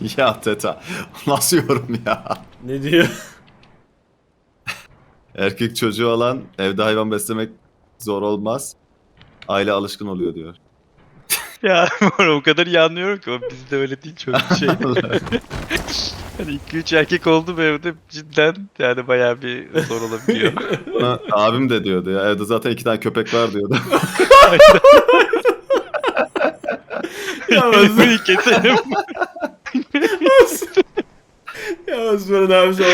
ya Teta. Nasıl yorum ya? Ne diyor? Erkek çocuğu olan evde hayvan beslemek zor olmaz. Aile alışkın oluyor diyor. Ya o kadar iyi anlıyorum ki bizde öyle değil çok şey. hani 2-3 erkek oldu mu evde cidden yani bayağı bir zor olabiliyor. Bana abim de diyordu ya. Evde zaten iki tane köpek var diyordu. ya Burayı keselim. Ya Osman'ın abisi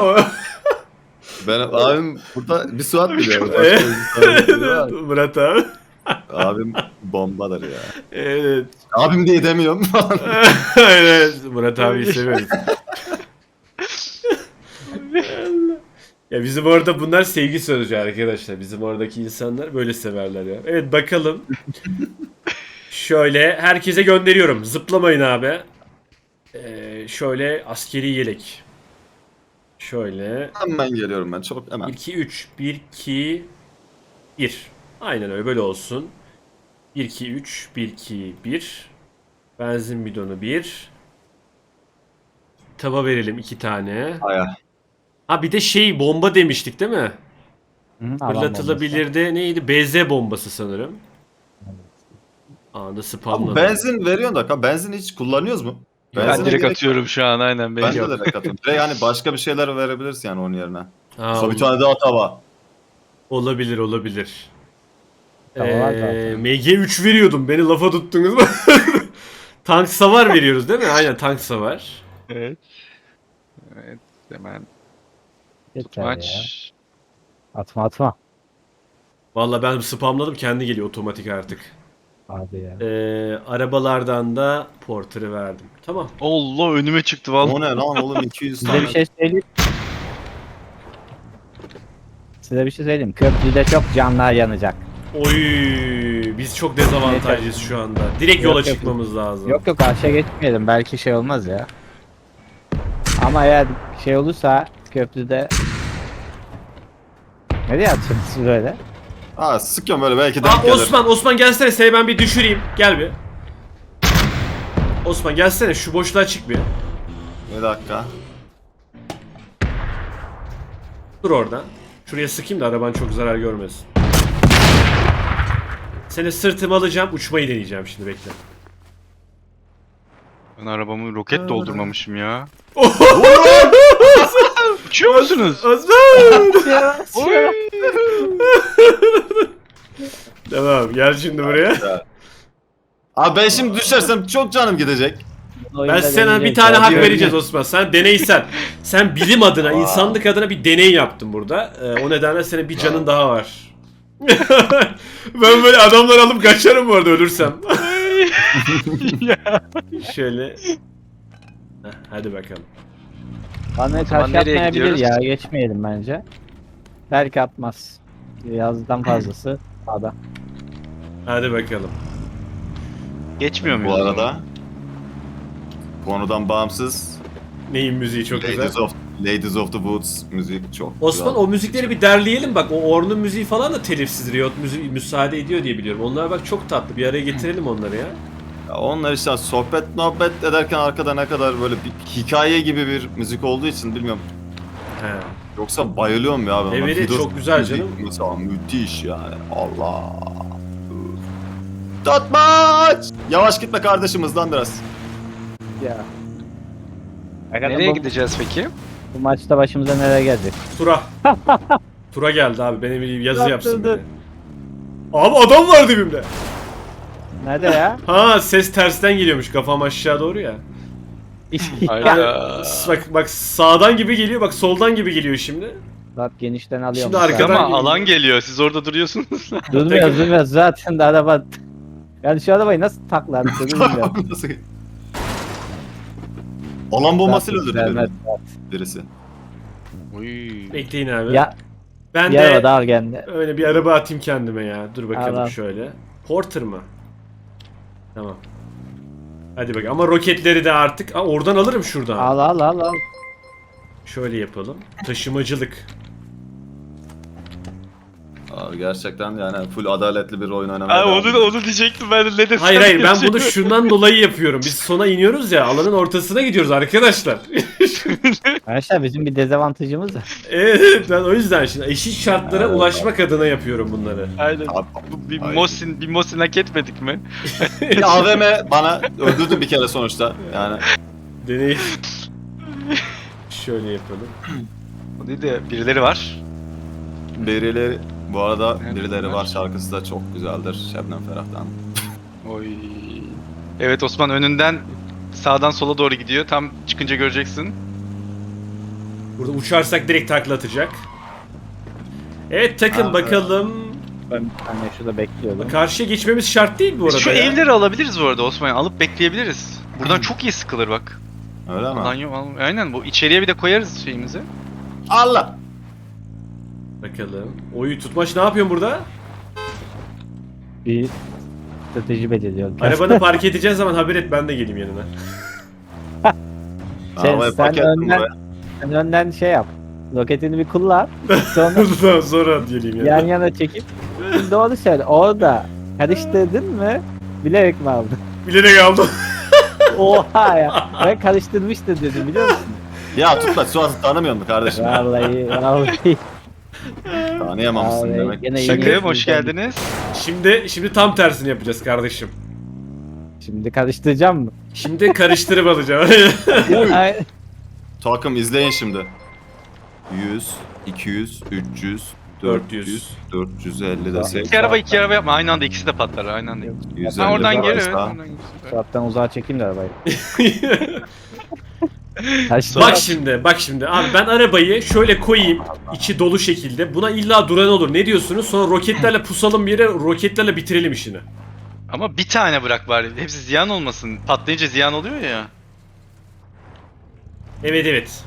o- Benim abim burada bir Suat biliyor. Evet. Murat abi. Abim bombadır ya. Evet. Abim diye demiyorum. evet. Murat abiyi seviyoruz. ya bizim orada bunlar sevgi sözcüğü arkadaşlar. Bizim oradaki insanlar böyle severler ya. Evet bakalım. şöyle herkese gönderiyorum. Zıplamayın abi. Ee, şöyle askeri yelek. Şöyle. hemen geliyorum ben. Çok hemen. 1 2 3 1 2 1. Aynen öyle böyle olsun. 1 2 3 1 2 1. Benzin bidonu 1. Tava verelim 2 tane. Aya. Ha bir de şey bomba demiştik değil mi? Hı, alan Fırlatılabilir de neydi? BZ bombası sanırım. Abi spamladı. benzin veriyorsun da benzin hiç kullanıyoruz mu? Ben Benzine direkt atıyorum şu an aynen. Ben Ben de direkt atıyorum. Direkt yani başka bir şeyler verebilirsin yani onun yerine. Ha, Sonra bir tane daha tava. Olabilir olabilir. Var Ee, zaten. MG3 veriyordum. Beni lafa tuttunuz mu? tank savar veriyoruz değil mi? Aynen tank savar. Evet. Evet hemen Yeter ya. maç. Atma atma. Valla ben spamladım kendi geliyor otomatik artık. Abi ya. Ee, arabalardan da porter'ı verdim. Tamam. Allah önüme çıktı vallahi. O ne lan oğlum 200 Size tane. bir şey söyleyeyim. Size bir şey söyleyeyim. Köprüde çok canlar yanacak. Oy biz çok dezavantajlıyız şu anda. Direkt Yok, yola yok. çıkmamız lazım. Yok yok karşıya geçmeyelim. Belki şey olmaz ya. Ama eğer şey olursa köprüde Nereye atacaksınız siz öyle? Ha sıkıyorum böyle belki denk Aa, gelir. Osman Osman gelsene seni ben bir düşüreyim. Gel bir. Osman gelsene şu boşluğa çık bir. Bir dakika. Dur oradan. Şuraya sıkayım da araban çok zarar görmesin. Seni sırtıma alacağım uçmayı deneyeceğim şimdi bekle. Ben arabamı roket doldurmamışım ya. Uçuyor musunuz? Osman! tamam gel şimdi buraya. Abi ben şimdi düşersem çok canım gidecek. Ben sana bir tane hak vereceğiz Osman. Sen deneysen. Sen bilim adına, insanlık adına bir deney yaptın burada. Ee, o nedenle senin bir canın daha var. ben böyle adamlar alıp kaçarım bu arada ölürsem. Şöyle. Heh, hadi bakalım. Bana taş nereye gidiyoruz? ya. Geçmeyelim bence. Belki atmaz. Yazdan fazlası sağda. Hadi bakalım. Geçmiyor muyuz? Bu arada konudan bağımsız Neyin müziği çok güzel. Ladies of, Ladies of the Woods müzik çok Osman güzel. o müzikleri bir derleyelim bak. O Orn'un müziği falan da telifsiz. Riot müziği müsaade ediyor diye biliyorum. Onlar bak çok tatlı. Bir araya getirelim onları ya. Ya onlar işte sohbet muhabbet ederken arkada ne kadar böyle bir hikaye gibi bir müzik olduğu için bilmiyorum. He. Yoksa bayılıyorum ya ben. ona. Evet, Fiddle çok güzel müzik canım. Mesela müthiş yani. Allah. Tutmaç! Yavaş gitme kardeşim hızlan biraz. Ya. Nereye bu, gideceğiz peki? bu maçta başımıza neler geldi? Tura. Tura geldi abi. Benim bir yazı yapsın beni. Abi adam var dibimde. Nerede ya? Ha ses tersten geliyormuş kafam aşağı doğru ya. Hayda. Bak bak sağdan gibi geliyor bak soldan gibi geliyor şimdi. Zat genişten alıyorum. Şimdi arkadan- Ama alan geliyor. Siz orada duruyorsunuz. Durmuyoruz durmuyoruz zaten de araba. Yani şu arabayı nasıl takladı bilmiyorum. Nasıl? Alan bombasıyla Zaten öldürdü vermez. birisi. Uy. Bekleyin abi. Ya ben bir de araba daha geldi. öyle bir araba atayım kendime ya. Dur bakalım Al, al. şöyle. Porter mı? Tamam. Hadi bak ama roketleri de artık Aa, oradan alırım şuradan. Al al al al. Şöyle yapalım. Taşımacılık. Abi gerçekten yani full adaletli bir oyun oynamaya devam onu, onu diyecektim ben de ne desem Hayır hayır ben bunu şundan dolayı yapıyorum. Biz sona iniyoruz ya alanın ortasına gidiyoruz arkadaşlar. Arkadaşlar bizim bir dezavantajımız var. evet ben o yüzden şimdi eşit şartlara Evet. ulaşmak adına yapıyorum bunları. Aynen. Abi, Bu bir Aynen. Mosin, bir Mosin hak etmedik mi? bir AVM bana öldürdü bir kere sonuçta. Yani Deney. Şöyle yapalım. O değil de birileri var. birileri bu arada birileri var. var şarkısı da çok güzeldir Şebnem Ferah'tan. Oy. Evet Osman önünden sağdan sola doğru gidiyor. Tam çıkınca göreceksin. Burada uçarsak direkt takla atacak. Evet takım Aa, bakalım. Ben bir tane şurada bekliyordum. Karşıya geçmemiz şart değil bu Biz arada şu ya. evleri alabiliriz bu arada Osman. Alıp bekleyebiliriz. Buradan çok iyi sıkılır bak. Öyle Lan mi? yok, al- aynen bu içeriye bir de koyarız şeyimizi. Allah! Bakalım. Oyu tutmaç ne yapıyorsun burada? Bir strateji belirliyorum. Arabanı park edeceğin zaman haber et ben de geleyim yanına. Şey, Arabayı sen önden-. Sen önden şey yap. Roketini bir kullan. Sonra Sonra geleyim yanına. yan yana çekip. Şimdi doğru söyle. Orada karıştırdın mı? Bilerek mi aldın? Bilerek aldım. Oha ya. Ben karıştırmıştım dedim biliyor musun? Ya tutma Suat'ı tanımıyor mu kardeşim? Vallahi vallahi. Tanıyamamışsın demek. gene Şakaya hoş geldiniz. Şimdi şimdi tam tersini yapacağız kardeşim. Şimdi karıştıracağım mı? Şimdi karıştırıp alacağım. Ay, Takım izleyin şimdi. 100, 200, 300, 400, 450 desek. İki araba iki araba yapma. Aynı anda ikisi de patlar. Aynı anda. 150 Ha, oradan geri. varsa- evet, oradan geri. Suat'tan uzağa çekeyim de arabayı. Karıştır. bak şimdi bak şimdi abi ben arabayı şöyle koyayım içi dolu şekilde. Buna illa duran olur. Ne diyorsunuz? Sonra roketlerle pusalım bir yere roketlerle bitirelim işini. Ama bir tane bırak bari. Hepsi ziyan olmasın. Patlayınca ziyan oluyor ya. Evet evet.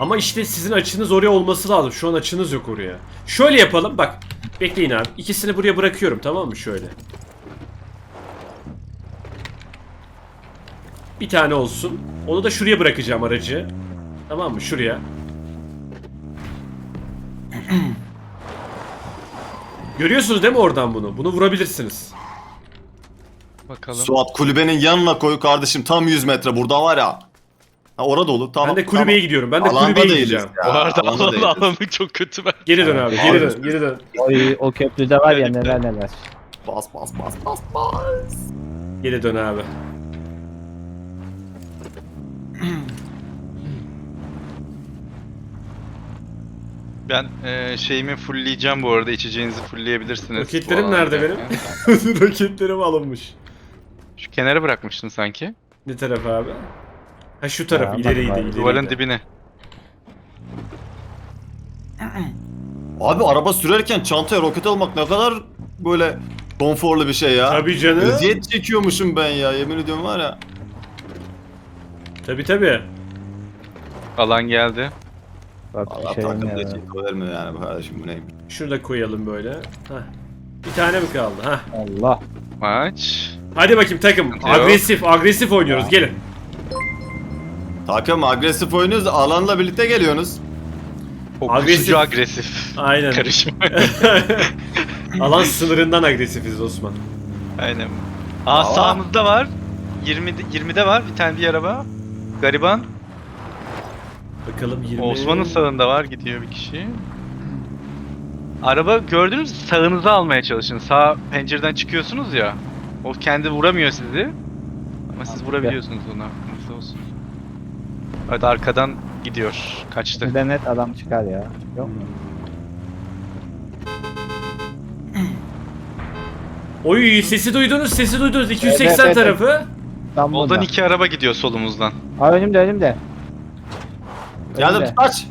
Ama işte sizin açınız oraya olması lazım. Şu an açınız yok oraya. Şöyle yapalım bak. Bekleyin abi. İkisini buraya bırakıyorum tamam mı? Şöyle. Bir tane olsun. Onu da şuraya bırakacağım aracı. Tamam mı? Şuraya. Görüyorsunuz değil mi oradan bunu? Bunu vurabilirsiniz. Bakalım. Suat kulübenin yanına koy kardeşim tam 100 metre burada var ya. Ha orada dolu tamam. ben de kulübeye gidiyorum. Ben de Alanda kulübeye değiliz gideceğim. ya, Bu arada alanda alan değiliz. alanı çok kötü ben. Geri dön abi. Geri dön. Geri dön. Oy, o köprüde var ya neler neler. Bas bas bas bas bas. Geri dön abi. Ben e, şeyimi fullleyeceğim bu arada. içeceğinizi fullleyebilirsiniz. Roketlerim nerede benim? Roketlerim alınmış. Şu kenara bırakmıştın sanki. Ne taraf abi? Ha şu taraf Ha, ileriydi bak, bak. ileriydi. Duvarın dibine. Abi araba sürerken çantaya roket almak ne kadar böyle konforlu bir şey ya. Tabii canım. Eziyet çekiyormuşum ben ya yemin ediyorum var ya. Tabii tabii. Alan geldi. Bak Allah bir şey takım ya. da vermiyor yani bu kardeşim bu neymiş. Şurada koyalım böyle. Hah. Bir tane mi kaldı? Hah. Allah. Maç. Hadi bakayım takım. Yok. Agresif, agresif oynuyoruz. Gelin. Takım agresif oynuyoruz alanla birlikte geliyorsunuz. Agresif. agresif. agresif. Aynen. Karışım. Alan sınırından agresifiz Osman. Aynen. Aa Aa. sağımızda var. 20 20'de var bir tane bir araba. Gariban. Bakalım 20. Osman'ın sağında var gidiyor bir kişi. Araba gördünüz mü? sağınıza almaya çalışın. Sağ pencereden çıkıyorsunuz ya. O kendi vuramıyor sizi. Ama siz vurabiliyorsunuz ona. Nasıl olsun. Evet arkadan gidiyor. Kaçtı. Bir de net adam çıkar ya. Yok mu? Oy sesi duydunuz, sesi duydunuz. 280 Evet, evet, tarafı. Tam Soldan iki araba gidiyor solumuzdan. Aa önümde önümde. Geldim Önümde. tutaç.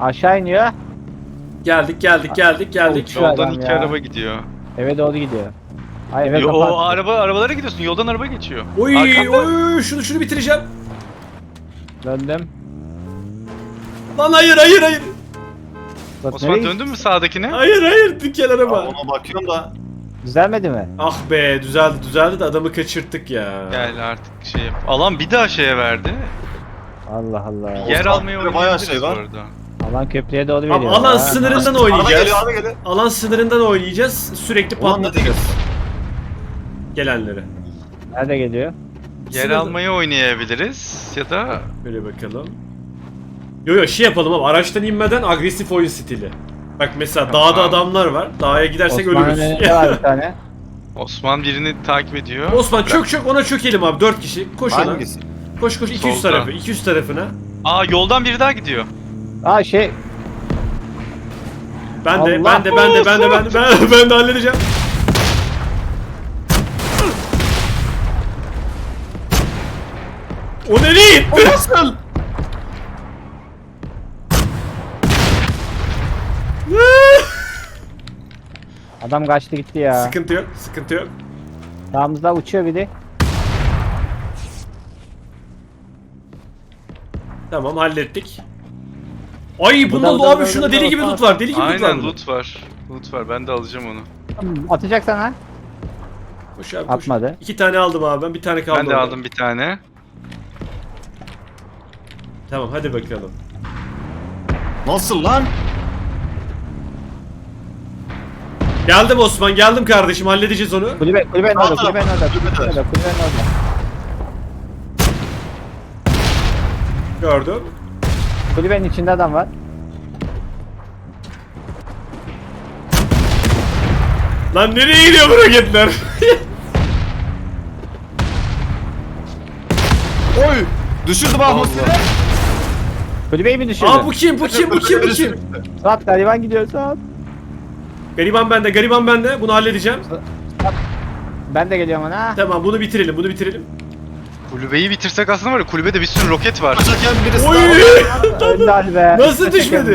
Aşağı iniyor. Geldik, geldik, geldik, geldik. Şu Yoldan adam iki ya. araba gidiyor. Eve doğru gidiyor. Ay eve Yo, o araba arabalara gidiyorsun. Yoldan araba geçiyor. Oy, Arkanda. oy, şunu şunu bitireceğim. Döndüm. Lan hayır, hayır, hayır. Bak, Osman nereye döndün mü sağdakine? Hayır, hayır. Dükkan Ya araba. ona bakıyorum da Düzelmedi mi? Ah be, düzeldi, düzeldi de adamı kaçırttık ya. Gel artık şey yap. Alan bir daha şeye verdi. Allah Allah. Yer almayı bayağı oynayabiliriz şey var. arada. Alan köprüye doğru veriyor. Abi alan ya. sınırından Araba oynayacağız. geliyor araba geliyor. Alan sınırından oynayacağız. Sürekli Ulan değil. patlatacağız. Gelenleri. Nerede geliyor? Yer Sınırda- almayı oynayabiliriz ya da Böyle bakalım. Yo yo şey yapalım ama araçtan inmeden agresif oyun stili. Bak mesela Tamam. dağda adamlar var. Dağa gidersek Osman'ın ölürüz. önünde var bir tane. Osman birini takip ediyor. Osman çök çök ona çökelim abi 4 kişi. Koş ona. Hangisi? Koş koş 200 Solda. tarafı. 200 tarafına. Aa yoldan biri daha gidiyor. Aa şey Ben de Allah ben de ben de ben de ben de ben, ben de halledeceğim. O nereye gitti? Nasıl? adam kaçtı gitti ya. sıkıntı yok, sıkıntı yok. Sağımızda uçuyor biri. Tamam hallettik. Ay Bu bunda da- abi da- deli gibi loot var. Deli gibi loot var. Aynen bunda. loot var. Loot var. Ben de alacağım onu. Atacak sana. Koş abi koş. Atmadı. İki tane aldım abi ben. Bir tane kaldı. Ben de orada. aldım bir tane. Tamam hadi bakalım. Nasıl lan? Geldim Osman geldim kardeşim halledeceğiz onu. Kulübe, kulübenin Sağ orada, taraf, kulübenin orada, kulübede. kulübenin orada, kulübenin orada. Gördüm. Kulübenin içinde adam var. Lan nereye gidiyor bu roketler? Oy! Düşürdüm Musti'yi. Kulübeyi mi düşürdü? Aa bu kim bu kim bu kim bu kim? Suat gariban gidiyor Suat. Gariban bende gariban bende bunu halledeceğim. Ben de geliyorum ona. Tamam bunu bitirelim bunu bitirelim. Kulübeyi bitirsek aslında var ya kulübede bir sürü roket var. Kaçarken birisi Oy! daha- be. Nasıl düşmedi?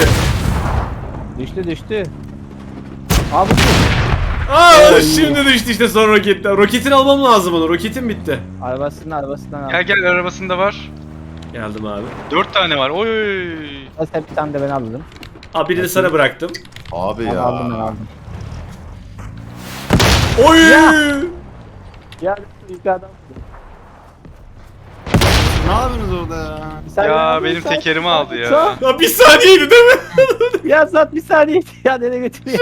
Düştü düştü. Abi bu Aa şimdi düştü işte son roketler. Roketini almam lazım onu. Roketim bitti. arabasının arabasından al. Gel gel arabasında var. Geldim abi. Dört tane var. Oy. Nasıl bir tane de ben aldım. Abi birini sana bıraktım. Abi Ben ya. aldım ben aldım. Oy! Ya! Ya ilk adam. Ne yapıyorsunuz orada ya? Ya benim tekerimi aldı ya. Ya bir saniyeydi değil mi? Ya Suat bir saniye. Ya nereye götürüyor?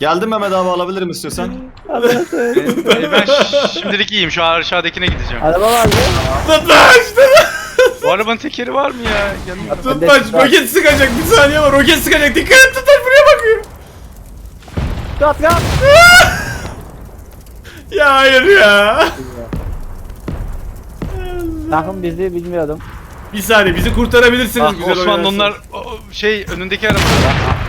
Geldim Mehmet abi alabilirim istiyorsan. Allah'a söyle. Ben şimdilik iyiyim. Şu aşağıdakine gideceğim. Araba vardı. Tutmaç! Bu arabanın tekeri var mı ya? Yanımda. Tutmaç! Roket sıkacak bir saniye var. Roket sıkacak. Dikkat et Tutmaç buraya bakıyor. Suat kalk. Ya hayır ya. Takım bizi bilmiyordum. Bir saniye bizi kurtarabilirsiniz Ah, güzel Osman oynarsanız. onlar o, şey önündeki araba.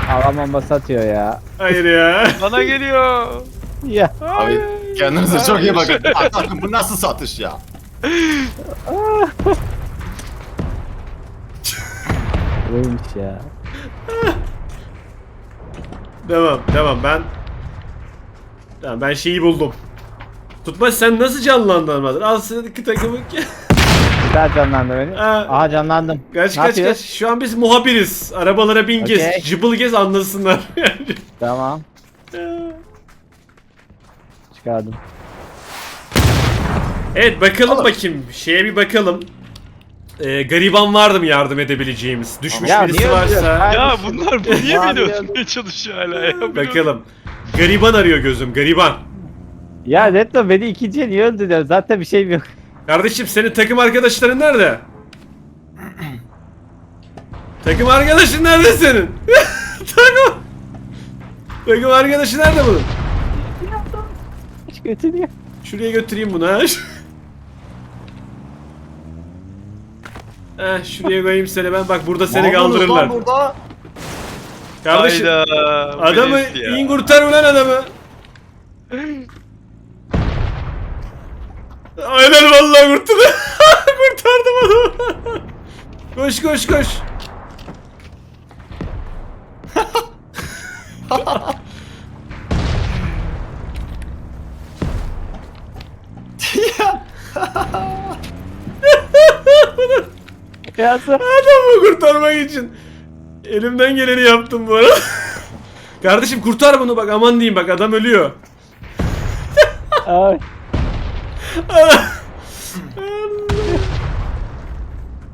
Hava bombası atıyor ya. Hayır ya. Bana geliyor. Ya. Abi kendinize çok iyi bakın. Bak, bakın bu nasıl satış ya? Neymiş ya. Devam, devam. Ben Tamam ben şeyi buldum. Tutmaç sen nasıl canlandırmadın? Al sıradaki takımı. Daha canlandı beni. Ha. Aha canlandım. kaç Ne kaç yapıyoruz? kaç. Şu an biz muhabiriz. Arabalara bin gez, Okey. cıbıl gez anlasınlar. Tamam. Çıkardım. evet bakalım bakayım. Şeye bir bakalım. Ee, gariban vardı mı yardım edebileceğimiz? Düşmüş Ya birisi niye varsa. Ya bunlar bu niye Abi beni öldürmeye çalışıyor hala ya? Bakalım. Gariban arıyor gözüm, gariban. Ya Reto beni ikinciye niye öldürüyor? Zaten bir şeyim yok. Kardeşim senin takım arkadaşların nerede? takım arkadaşın nerede senin? takım Takım arkadaşı nerede bunun? Hiç götürüyor. Şuraya götüreyim bunu ha. Heh, şuraya koyayım seni ben bak burada seni kaldırırlar. burada? Kardeşim Hayda. adamı in kurtar ulan adamı. Aynen vallahi kurtardı. Kurtardım adamı. koş koş koş. Ya. Adamı kurtarmak için elimden geleni yaptım bu arada. Kardeşim kurtar bunu bak aman diyeyim bak adam ölüyor. Ay.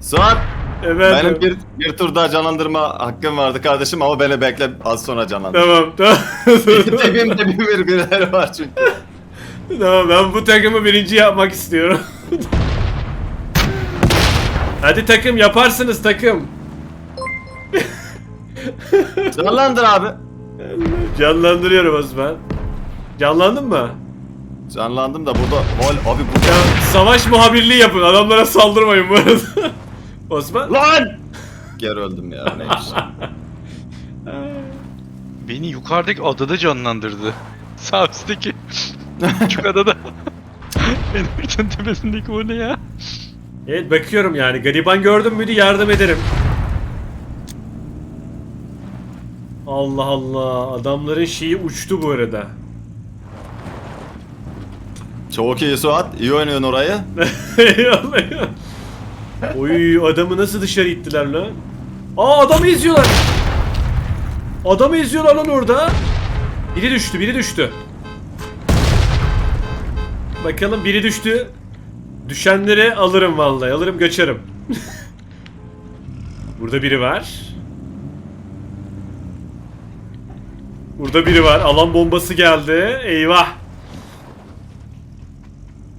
Suat Evet. Benim bir, bir tur daha canlandırma hakkım vardı kardeşim ama beni bekle az sonra canlandır. Tamam tamam. Dibimde bir bir birileri var çünkü. tamam ben bu takımı birinci yapmak istiyorum. Hadi takım yaparsınız takım. Canlandır abi. Canlandırıyorum Osman. Canlandın mı? Canlandım da burada Hol abi burada. Ya savaş muhabirliği yapın. Adamlara saldırmayın bu arada. Osman. Lan! Geri öldüm ya neymiş. Beni yukarıdaki adada canlandırdı. Sağ üstteki küçük adada. Enderton tepesindeki o ne ya? Evet bakıyorum yani. Gariban gördüm müydü yardım ederim. Allah Allah. Adamların şeyi uçtu bu arada. Çok iyi Suat. iyi oynuyorsun orayı. Oy adamı nasıl dışarı ittiler lan? Aa adamı eziyorlar. Adamı eziyorlar lan orada. Biri düştü, biri düştü. Bakalım biri düştü. Düşenleri alırım vallahi. Alırım göçerim. Burada biri var. Burada biri var. Alan bombası geldi. Eyvah.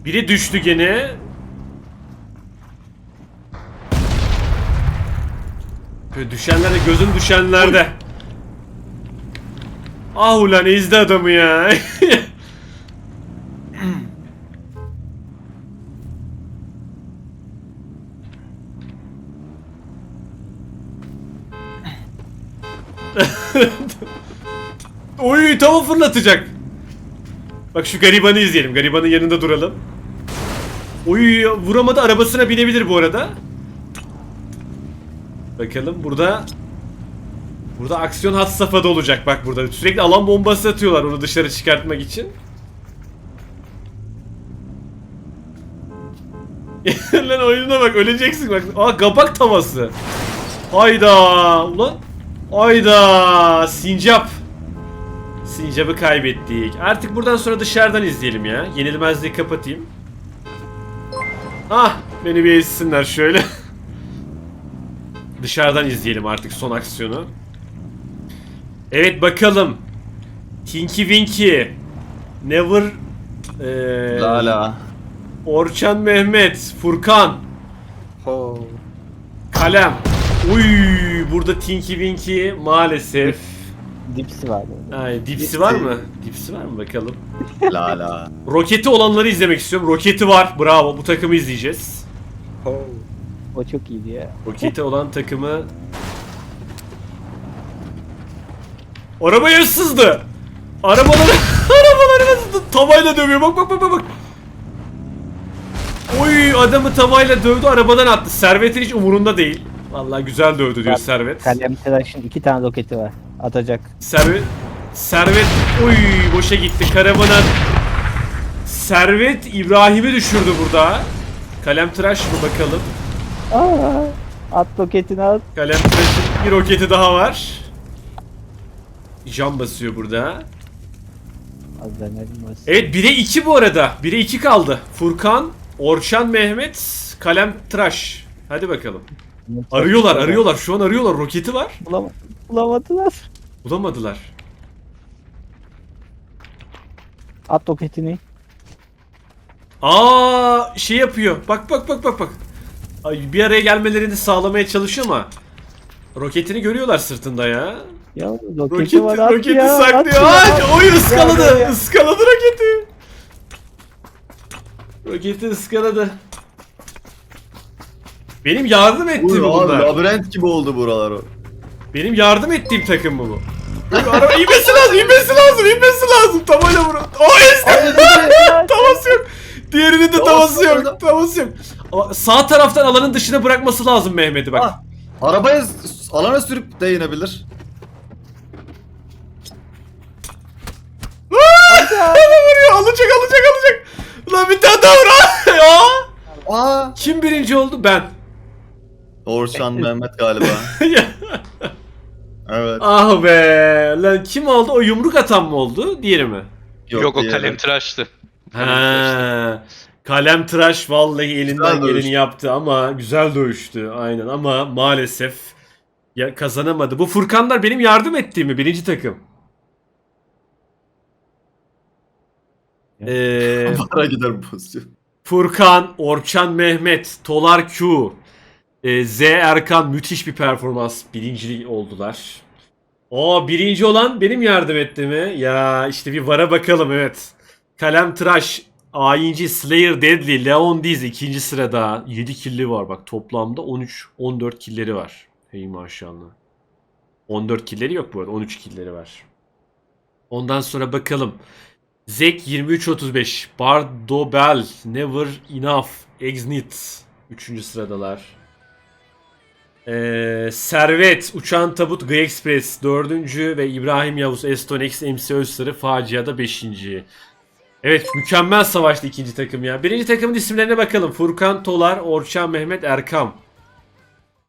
Biri düştü gene. Böyle düşenlerde gözüm düşenlerde. Ah ulan ezdi adamı ya. Oy tava fırlatacak. Bak şu garibanı izleyelim. Garibanın yanında duralım. Oy vuramadı arabasına binebilir bu arada. Bakalım burada Burada aksiyon had safhada olacak bak burada. Sürekli alan bombası atıyorlar onu dışarı çıkartmak için. Lan oyununa bak öleceksin bak. Aa kapak tavası. Hayda ulan. Hayda sincap. Sincap'ı kaybettik. Artık buradan sonra dışarıdan izleyelim ya. Yenilmezliği kapatayım. Ah beni bir ezsinler şöyle. Dışarıdan izleyelim artık son aksiyonu. Evet bakalım. Tinky Winky. Never. Eee Lala. Orçan Mehmet. Furkan. Kalem. Uy burada Tinky Winky maalesef. Dipsi var. böyle. Ay, dipsi var mı? Dipsi var mı bakalım. Lala. Roketi olanları izlemek istiyorum. Roketi var. Bravo. Bu takımı izleyeceğiz. O çok iyiydi ya. Roketi olan takımı Arabaya sızdı. Arabaları arabaları sızdı. Tavayla dövüyor. Bak bak bak bak. Oy adamı tavayla dövdü arabadan attı. Servet'in hiç umurunda değil. Vallahi güzel dövdü diyor Servet. Kalem Tıraş'ın iki tane roketi var. Atacak. Servet Servet oy boşa gitti karavana. Servet İbrahim'i düşürdü burada. Kalem tıraş mı bakalım. Aa, at roketini at. Kalem tıraşın bir roketi daha var. Can basıyor burada. Evet 1'e 2 bu arada. 1'e 2 kaldı. Furkan, Orçan Mehmet, Kalem Tıraş. Hadi bakalım. Arıyorlar arıyorlar. Şu an arıyorlar. Roketi var. Bulam bulamadılar. Bulamadılar. At roketini. Aa şey yapıyor. Bak bak bak bak bak. Ay, bir araya gelmelerini sağlamaya çalışıyor ama roketini görüyorlar sırtında ya. Ya roketi, Roketi, var at roketi ya. saklıyor. at ya. Ay, oy ıskaladı. ya. Iskaladı roketi. Roketi ıskaladı. Benim yardım ettiğim Uy, abi, bunlar. labirent gibi oldu buralar. Benim yardım ettiğim takım mı bu? Araba inmesi lazım, inmesi lazım, inmesi lazım. Tabayla vurun. O ezdi. tavası yok. Diğerinin de tavası yok. Tavası yok. Ama sağ taraftan alanın dışına bırakması lazım Mehmet'i bak. Ah, arabayı s- alana sürüp de inebilir. Aa! vuruyor. Alacak, alacak, alacak. Lan bir tane daha vur. ya. Aa. Kim birinci oldu? Ben. Orçan Mehmet galiba. Evet. ah be. Lan kim oldu? O yumruk atan mı oldu? Diğeri mi? Yok, o diğeri. kalem tıraştı. Ha. Kalem tıraş vallahi elinden Güzel geleni dövüştü. yaptı ama güzel dövüştü aynen ama maalesef ya kazanamadı. Bu Furkanlar benim yardım ettiğimi birinci takım. Ee, Para gider bu pozisyon. Furkan, Orçan Mehmet, Tolar Q, e, Z Erkan müthiş bir performans. Birinci oldular. O birinci olan benim yardım ettiğimi. Ya işte bir vara bakalım evet. Kalem Tıraş, Ayinci, Slayer Deadly, Leon Diz ikinci sırada. 7 killi var bak toplamda 13 14 killeri var. Hey maşallah. 14 killeri yok bu arada 13 killeri var. Ondan sonra bakalım. Zek 23-35. Bardobel. Never Enough. Exnit. Üçüncü sıradalar. Ee, Servet. Uçan Tabut. Grey Express. Dördüncü. Ve İbrahim Yavuz. Estonex. MC Özsarı. Facia'da beşinci. Evet mükemmel savaştı ikinci takım ya. Birinci takımın isimlerine bakalım. Furkan Tolar, Orçan Mehmet Erkam.